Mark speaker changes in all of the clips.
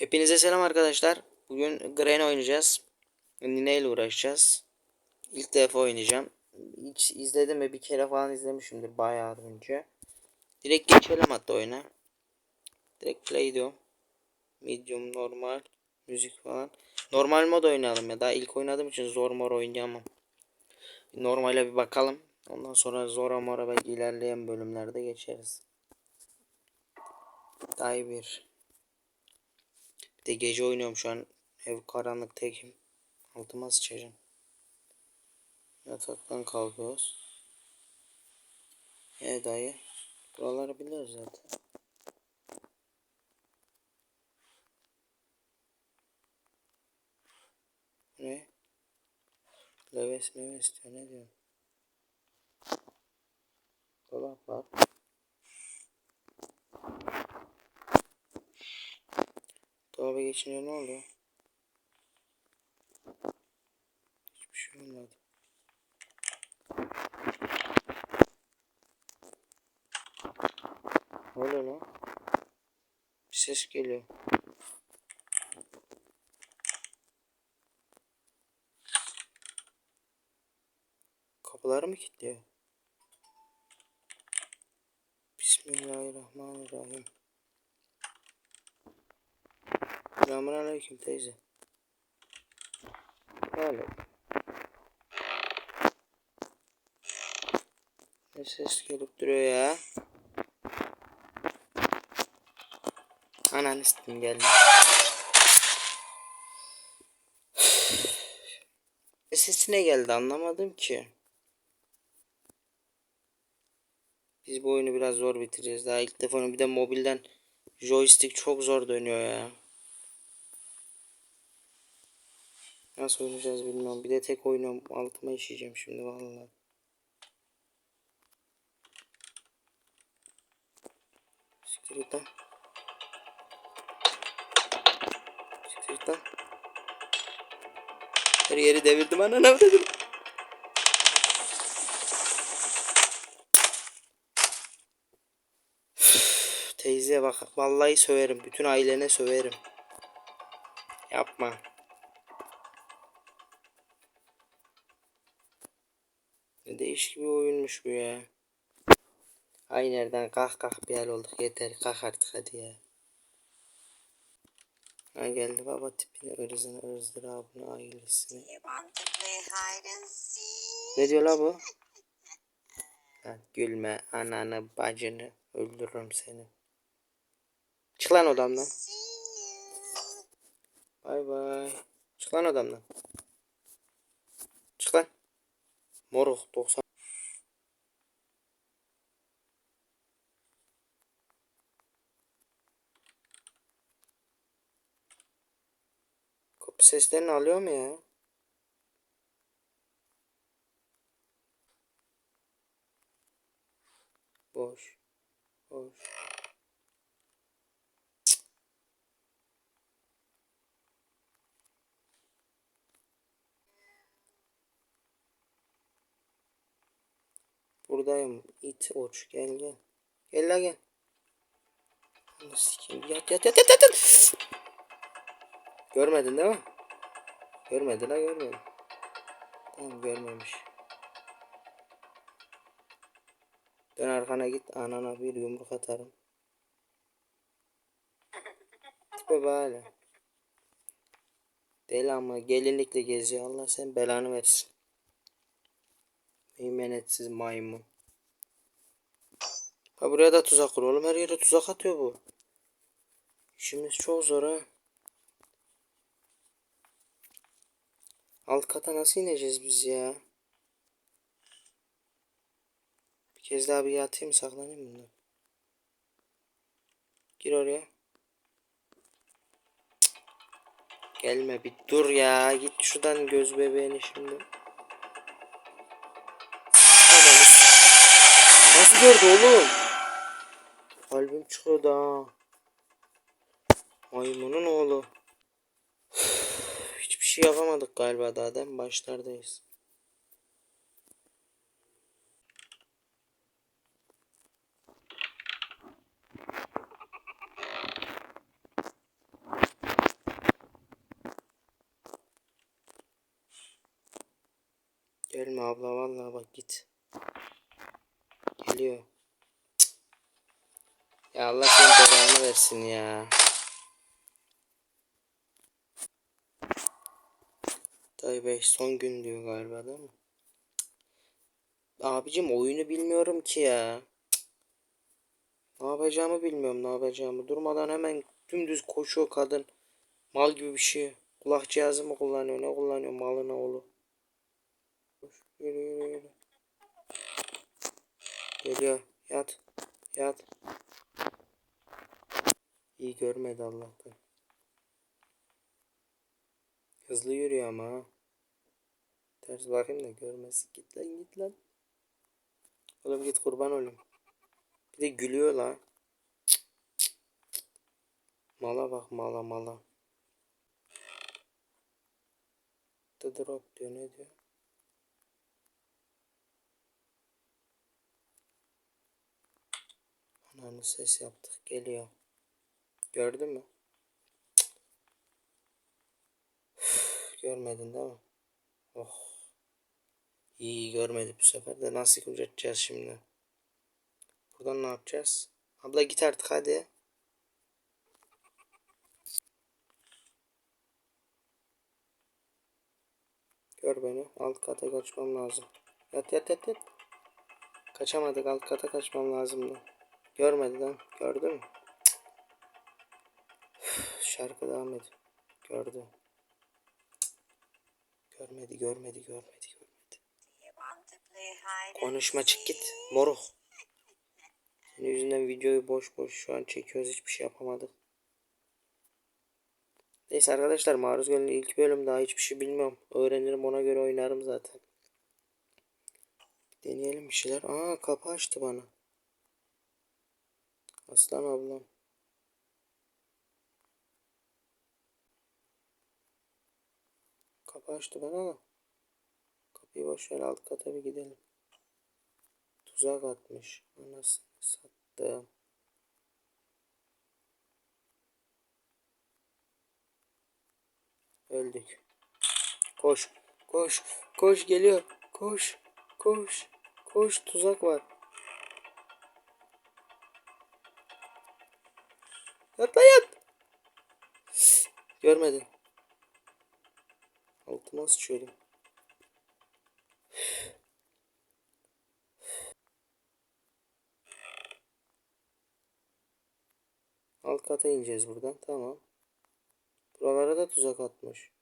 Speaker 1: Hepinize selam arkadaşlar. Bugün Gren oynayacağız. Nine uğraşacağız. İlk defa oynayacağım. Hiç izledim mi bir kere falan izlemişimdir bayağı önce. Direkt geçelim hatta oyuna. Direkt play diyorum. Medium, normal, müzik falan. Normal mod oynayalım ya. Daha ilk oynadığım için zor mor oynayamam. Normale bir bakalım. Ondan sonra zora mora belki ilerleyen bölümlerde geçeriz. Day 1. Bir de gece oynuyorum şu an. Ev karanlık tekim. Altıma sıçacağım. Yataktan kalkıyoruz. E dayı. Buraları biliyoruz zaten. Ne? Leves meves diyor ne diyor? Dolap var. Dolaba geçince ne oluyor? Hiçbir şey olmadı. Ne oluyor lan? Bir ses geliyor. Kapıları mı kilitliyor? Bismillahirrahmanirrahim. Selamun aleyküm teyze. Aleyküm. Ne ses gelip duruyor ya? Ananı s**tim geldi. Ne sesine geldi anlamadım ki. Biz bu oyunu biraz zor bitireceğiz. Daha ilk defa bir de mobilden joystick çok zor dönüyor ya. Nasıl oynayacağız bilmiyorum. Bir de tek oynuyorum. Altıma işeyeceğim şimdi vallahi. Siktir git lan. Siktir git lan. Her yeri devirdim ananı. Üf, Teyze bak vallahi söverim. Bütün ailene söverim. Yapma. Ne değişik bir oyunmuş bu ya. Ay nereden kalk kalk bir hal olduk yeter kalk artık hadi ya. Ha geldi baba tipini ırzını ızdırabını ailesini. Ne diyor la bu? Lan gülme ananı bacını öldürürüm seni. Çık lan odamdan. Bay bay. Çık lan odamdan. Çık lan. Moruk 90. Kapı seslerini alıyor mu ya? Boş. Boş. Buradayım. it uç gel gel. Gel la gel. Sikeyim. Yat yat yat yat. yat. Görmedin değil mi? Görmedi la görmedi. Tamam görmemiş. Dön arkana git anana bir yumruk atarım. Tipe böyle. Deli ama gelinlikle geziyor. Allah sen belanı versin. Meymenetsiz maymun. Ha buraya da tuzak kur oğlum her yere tuzak atıyor bu. İşimiz çok zor ha. Alt kata nasıl ineceğiz biz ya? Bir kez daha bir yatayım saklanayım bundan. Gir oraya. Gelme bir dur ya. Git şuradan göz bebeğini şimdi. Nasıl gördü oğlum? Kalbim çıkıyordu ha. Maymunun oğlu kişi şey yapamadık galiba daha değil? Başlardayız. Gelme abla vallahi bak git. Geliyor. Cık. Ya Allah seni belanı versin ya. Dayı 5 son gün diyor galiba değil mi? Abicim oyunu bilmiyorum ki ya. Ne yapacağımı bilmiyorum ne yapacağımı. Durmadan hemen dümdüz koşuyor kadın. Mal gibi bir şey. Kulak cihazı mı kullanıyor ne kullanıyor malına oğlu. Yürü yürü yürü. Geliyor. Yat. Yat. İyi görmedi Allah'tan. Hızlı yürüyor ama. Ters bakayım da görmez. Git lan git lan. Oğlum git kurban oğlum. Bir de gülüyor la. Mala bak mala mala. The drop diyor ne diyor? Ananı ses yaptık geliyor. Gördün mü? Cık. Üf, Görmedin değil mi? Oh. İyi görmedi bu sefer de nasıl üreteceğiz şimdi? Buradan ne yapacağız? Abla git artık hadi. Gör beni. Alt kata kaçmam lazım. Yat yat yat yat. Kaçamadık alt kata kaçmam lazımdı. Görmedi lan. Gördü mü? Şarkı devam ediyor. Gördü. Görmedi görmedi görmedi görmedi. Konuşma çık git. Moruk. Senin yüzünden videoyu boş boş şu an çekiyoruz hiçbir şey yapamadık. Neyse arkadaşlar Maruz Gölü'nün ilk bölüm daha hiçbir şey bilmiyorum. Öğrenirim ona göre oynarım zaten. Deneyelim bir şeyler. Aa kapı açtı bana. Aslan ablam. Açtı bana ama. Kapıyı boş ver alt kata bir gidelim. Tuzak atmış. Anasını sattım. Öldük. Koş. Koş. Koş geliyor. Koş. Koş. Koş tuzak var. Yat lan yat. Görmedin. Altıma sıçıyordum. Alt kata ineceğiz buradan. Tamam. Buralara da tuzak atmış.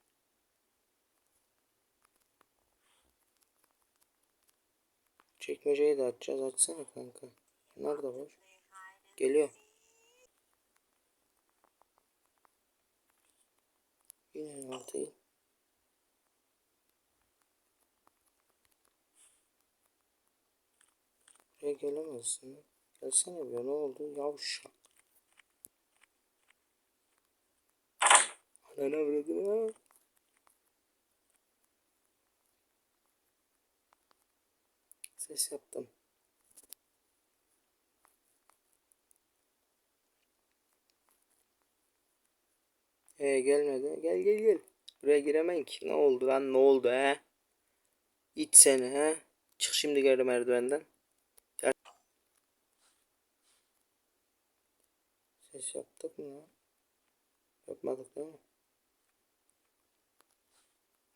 Speaker 1: Çekmeceyi de açacağız. Açsana kanka. Nerede boş? Geliyor. Yine altı Buraya gelemezsin. Gelsene bir ne oldu? Yavşak. Anana vurdu. Ses yaptım. Ee gelmedi. Gel gel gel. Buraya giremen ki. Ne oldu lan? Ne oldu he? İç seni he. Çık şimdi geri merdivenden. Ses yaptık mı? Yapmadık değil mi?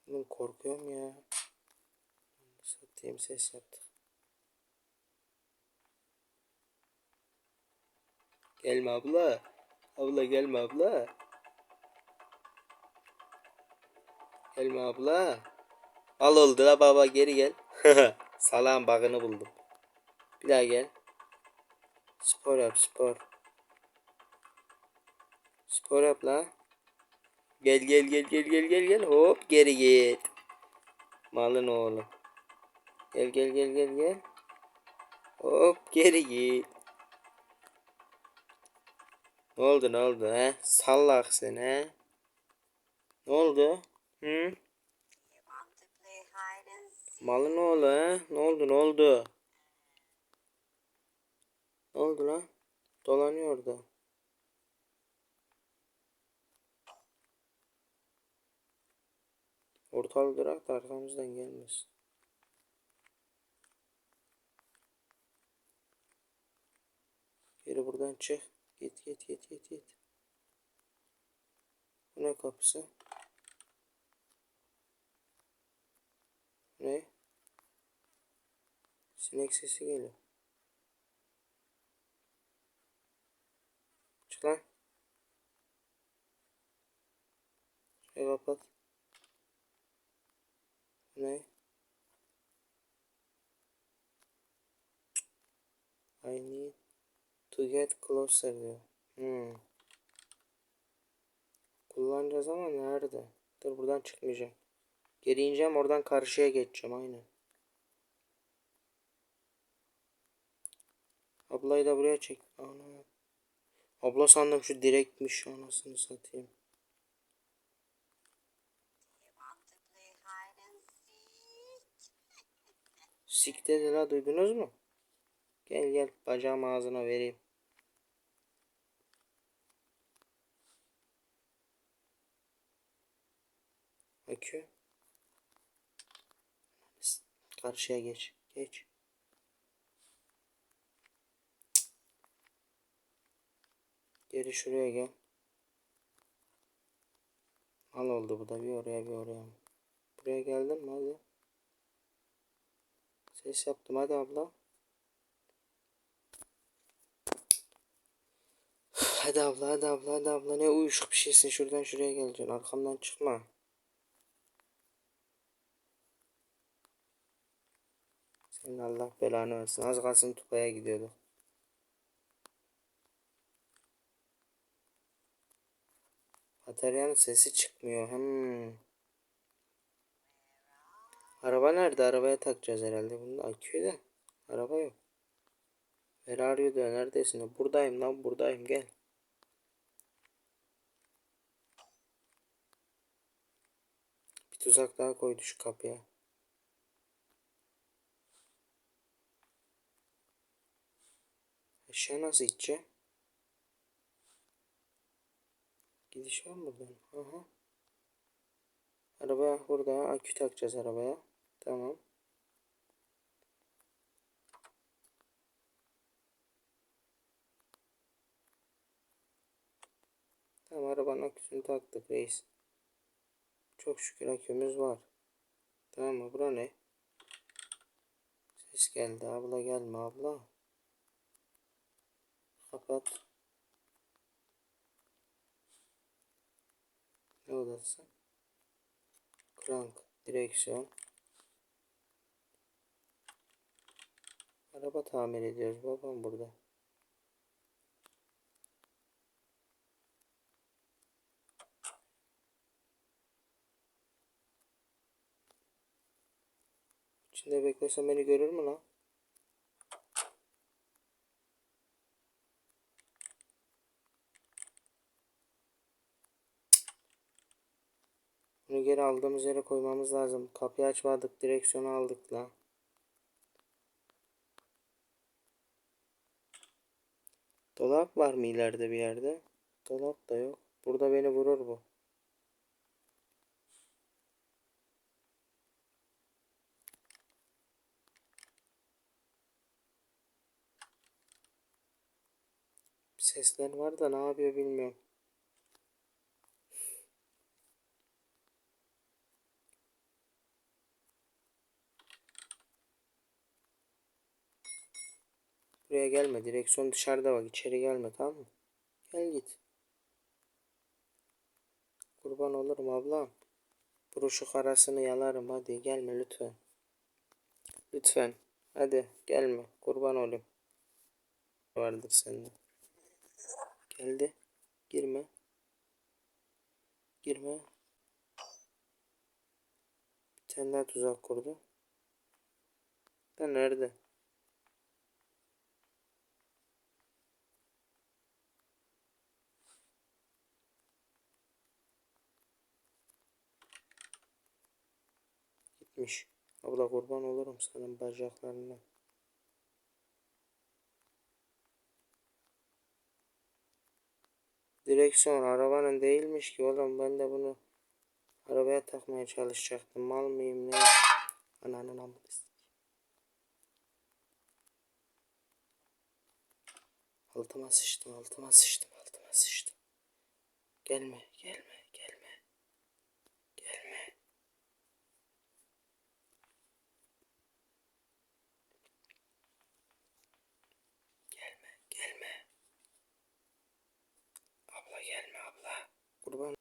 Speaker 1: Oğlum korkuyorum ya. Satayım ses yaptık. Gelme abla. Abla gelme abla. Gelme abla. Al oldu la baba geri gel. Salağın bakını buldum. Bir daha gel. Spor yap spor. Spor yap la. Gel gel gel gel gel gel gel. Hop geri git. Malın oğlu. Gel gel gel gel gel. Hop geri git. Ne oldu ne oldu he? Sallak sen he? Ne oldu? Hı? Malın oğlu he? Ne oldu ne oldu? Ne oldu lan? Dolanıyor Ortalık durak da arkamızdan gelmesin. Geri buradan çık. Git git git git git. Bu ne kapısı? Ne? Sinek sesi geliyor. Çık lan. Şey kapat. Ne? I need to get closer diyor. Hmm. Kullanacağız ama nerede? Dur buradan çıkmayacağım. Geri ineceğim oradan karşıya geçeceğim aynen. Ablayı da buraya çek. Ana. Abla sandım şu direkmiş anasını satayım. Sik dedi la duydunuz mu? Gel gel bacağım ağzına vereyim. Akü. Karşıya geç. Geç. Geri şuraya gel. Al oldu bu da bir oraya bir oraya. Buraya geldin mi hadi. Ses yaptım hadi abla. Hadi abla hadi abla hadi abla ne uyuşuk bir şeysin şuradan şuraya geleceksin arkamdan çıkma. Senin Allah belanı versin az kalsın tupaya gidiyorduk. Bataryanın sesi çıkmıyor. Hmm. Araba nerede? Arabaya takacağız herhalde. Bunda aküyü de. Araba yok. You diyor. Neredesin? Buradayım lan buradayım gel. Bir tuzak daha koydu şu kapıya. Aşağı nasıl gideceğim? Gidiş var mı buradan? Aha. Araba burada. Akü takacağız arabaya. Tamam. Tamam arabanın aküsünü taktık reis. Çok şükür akümüz var. Tamam mı? Bura ne? Ses geldi. Abla gelme abla. Kapat. Ne odası? Crank. Direksiyon. Araba tamir ediyoruz babam burada. İçinde beklesem beni görür mü lan? Bunu geri aldığımız yere koymamız lazım. Kapıyı açmadık, direksiyonu aldık lan. Dolap var mı ileride bir yerde? Dolap da yok. Burada beni vurur bu. Sesler var da ne yapıyor bilmiyorum. Buraya gelme. Direksiyon dışarıda bak. içeri gelme tamam mı? Gel git. Kurban olurum ablam. Buruşuk arasını yalarım. Hadi gelme lütfen. Lütfen. Hadi gelme. Kurban olayım. Vardır sende. Geldi. Girme. Girme. Bir tane daha tuzak kurdu. Da nerede? Gitmiş. Abla kurban olurum senin bacaklarına. Direksiyon arabanın değilmiş ki oğlum ben de bunu arabaya takmaya çalışacaktım. Mal mıyım ne? Ananın amını Altıma sıçtım, altıma sıçtım, altıma sıçtım. Gelme, gelme. Gelme. Gelme, gelme. Abla gelme abla. Kurban.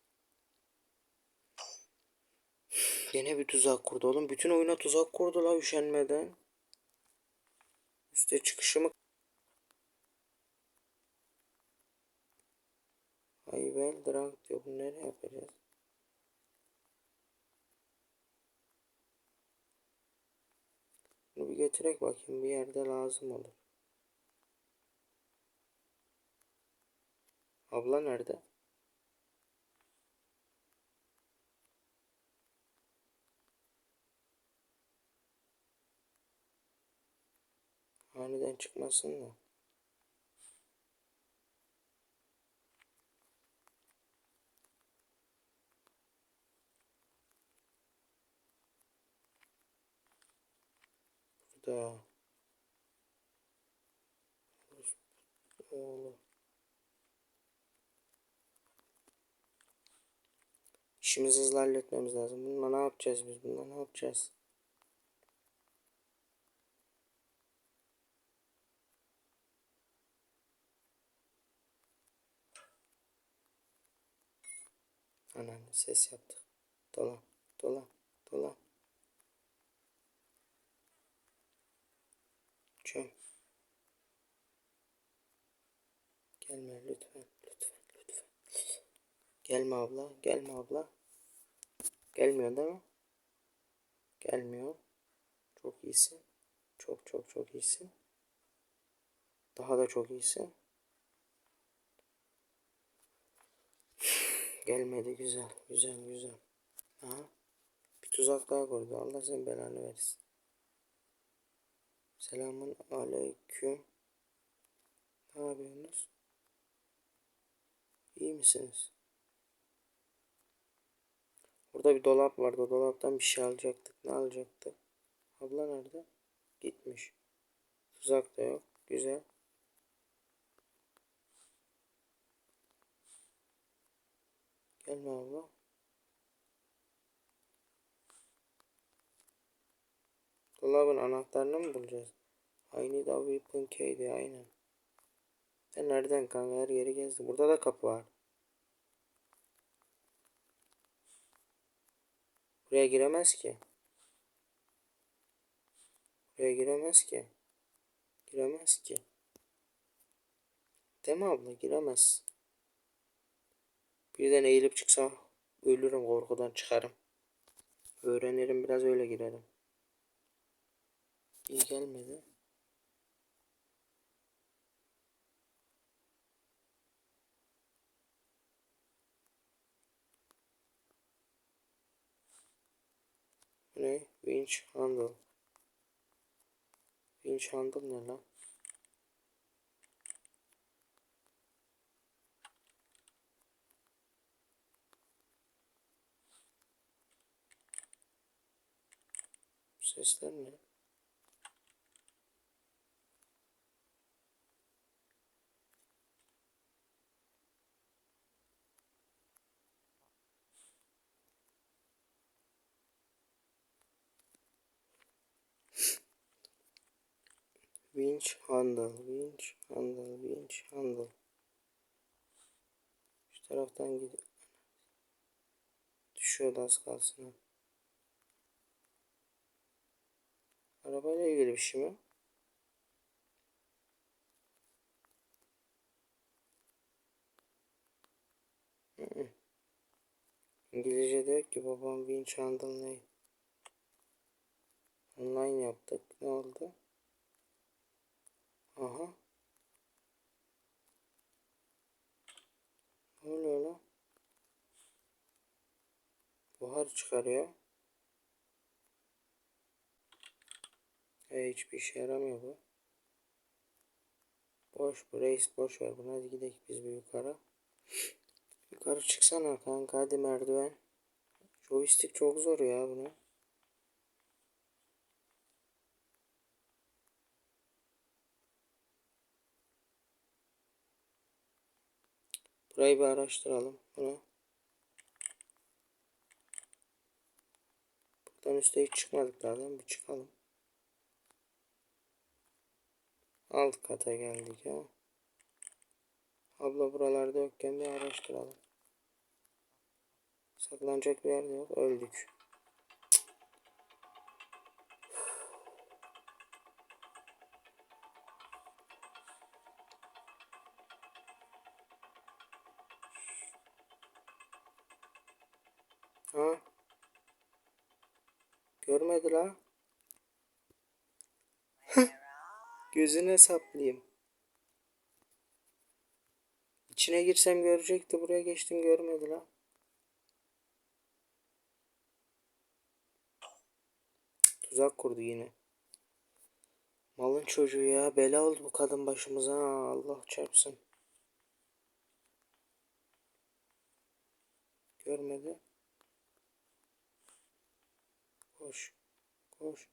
Speaker 1: Yine bir tuzak kurdu oğlum. Bütün oyuna tuzak kurdu la üşenmeden. Üste çıkışımı Ayvel Drank diyor. Bunu nereye yapacağız? Bunu bir götürek bakayım. Bir yerde lazım olur. Abla nerede? Aniden çıkmasın da. Burada. Oğlum. İşimizi hızlı halletmemiz lazım. Bununla ne yapacağız biz? Bununla ne yapacağız? Anneanne ses yaptık. Dolan, dolan, dolan. Çöm. Gelme lütfen, lütfen, lütfen. Gelme abla, gelme abla. Gelmiyor değil mi? Gelmiyor. Çok iyisin. Çok çok çok iyisin. Daha da çok iyisin. Gelmedi güzel, güzel, güzel. Aha. Bir tuzak daha kurdu. Allah senin belanı versin. Selamun aleyküm. Ne yapıyorsunuz? İyi misiniz? Burada bir dolap vardı. Dolaptan bir şey alacaktık. Ne alacaktık? Abla nerede? Gitmiş. Tuzak da yok. Güzel. Gelme abla. Dolabın anahtarını mı bulacağız? Aynı da weapon key'di aynen. Sen nereden kanka her yeri gezdi. Burada da kapı var. Buraya giremez ki. Buraya giremez ki. Giremez ki. Mi abla? Giremez. Birden eğilip çıksam ölürüm korkudan çıkarım. Öğrenirim biraz öyle girerim. İyi gelmedi. Ne? Winch handle. Winch handle ne lan? Ne? Winch handle, winch handle, winch handle. Şu taraftan gidiyor. Düşüyordu az kalsın. ha. Arabayla ilgili bir şey mi? İngilizce diyor ki babam winch handle ne? Online yaptık. Ne oldu? Aha. Ne oluyor lan? Buhar çıkarıyor. E, hiçbir işe yaramıyor bu. Boş bu reis boş ver bunu hadi gidelim biz bir yukarı. Yukarı çıksana kanka hadi merdiven. Joystick çok zor ya bunu. Burayı bir araştıralım. Bu ne? Buradan üstte hiç çıkmadık daha değil mi? Bir çıkalım. Alt kata geldik ha. Abla buralarda yokken bir araştıralım. Saklanacak bir yer yok. Öldük. Ha? Görmedi la. Gözüne saplayayım. İçine girsem görecekti. Buraya geçtim görmedi la. Tuzak kurdu yine. Malın çocuğu ya. Bela oldu bu kadın başımıza. Allah çarpsın. Görmedi. Koş. Koş.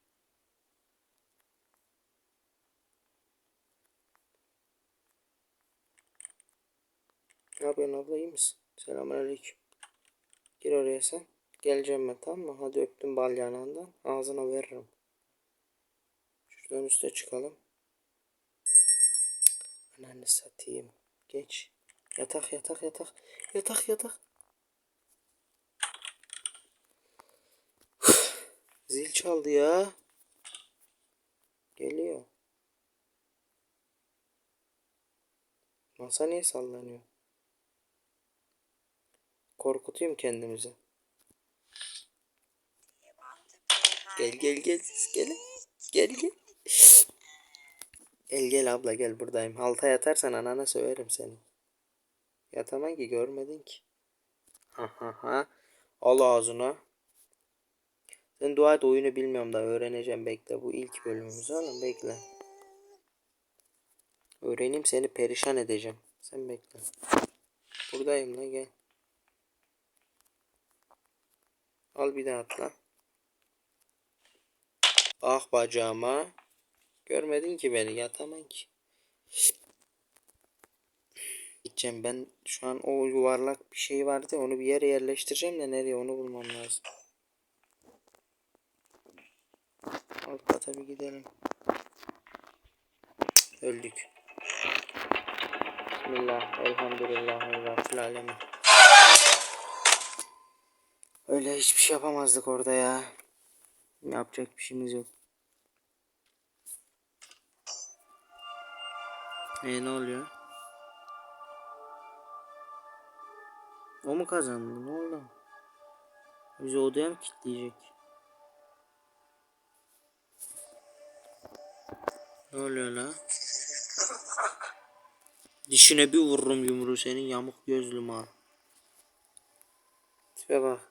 Speaker 1: Ne yapıyorsun abla iyi misin? Selamünaleyküm. Gir oraya sen. Geleceğim ben tamam mı? Hadi öptüm bal yanağından. Ağzına veririm. Şuradan üste çıkalım. Ananı satayım. Geç. Yatak yatak yatak. Yatak yatak. Zil çaldı ya. Geliyor. Masa niye sallanıyor? Korkutayım kendimizi. Gel gel gel gelin. Gel gel. Gel gel abla gel buradayım. Alta yatarsan anana söverim seni. Yatamam ki görmedin ki. Ha ha ha. Al ağzına. Sen dua et oyunu bilmiyorum da öğreneceğim bekle. Bu ilk bölümümüz oğlum bekle. Öğreneyim seni perişan edeceğim. Sen bekle. Buradayım la gel. Al bir daha atla. Ah bacağıma. Görmedin ki beni yatamam ki. Gideceğim ben şu an o yuvarlak bir şey vardı onu bir yere yerleştireceğim de nereye onu bulmam lazım. Alt kata bir gidelim. Öldük. Bismillah. Elhamdülillah. Rabbil alemin. Öyle hiçbir şey yapamazdık orada ya. Yapacak bir şeyimiz yok. E ne oluyor? O mu kazandı? Ne oldu? Bizi odaya mı kilitleyecek? Ne oluyor la? Dişine bir vururum yumruğu senin yamuk gözlüm ha. Tipe bak.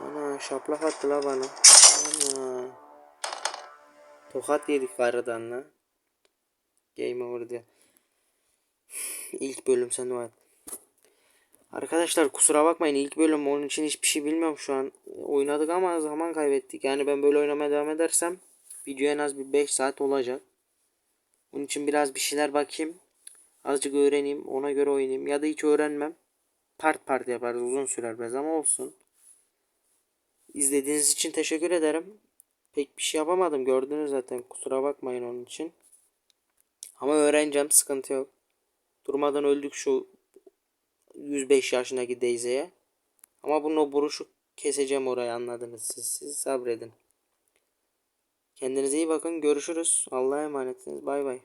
Speaker 1: Ana şaplak attı la bana. Ana. Tokat yedik karıdan la. Game over diye. İlk bölüm sen var. Arkadaşlar kusura bakmayın ilk bölüm onun için hiçbir şey bilmiyorum şu an. Oynadık ama zaman kaybettik. Yani ben böyle oynamaya devam edersem video en az bir 5 saat olacak. Bunun için biraz bir şeyler bakayım. Azıcık öğreneyim. Ona göre oynayayım. Ya da hiç öğrenmem. Part part yaparız. Uzun sürer biraz ama olsun. İzlediğiniz için teşekkür ederim. Pek bir şey yapamadım. Gördünüz zaten. Kusura bakmayın onun için. Ama öğreneceğim. Sıkıntı yok. Durmadan öldük şu 105 yaşındaki Daisy'ye. Ama bunun o buruşu keseceğim orayı anladınız siz. Siz sabredin. Kendinize iyi bakın. Görüşürüz. Allah'a emanetsiniz. Bay bay.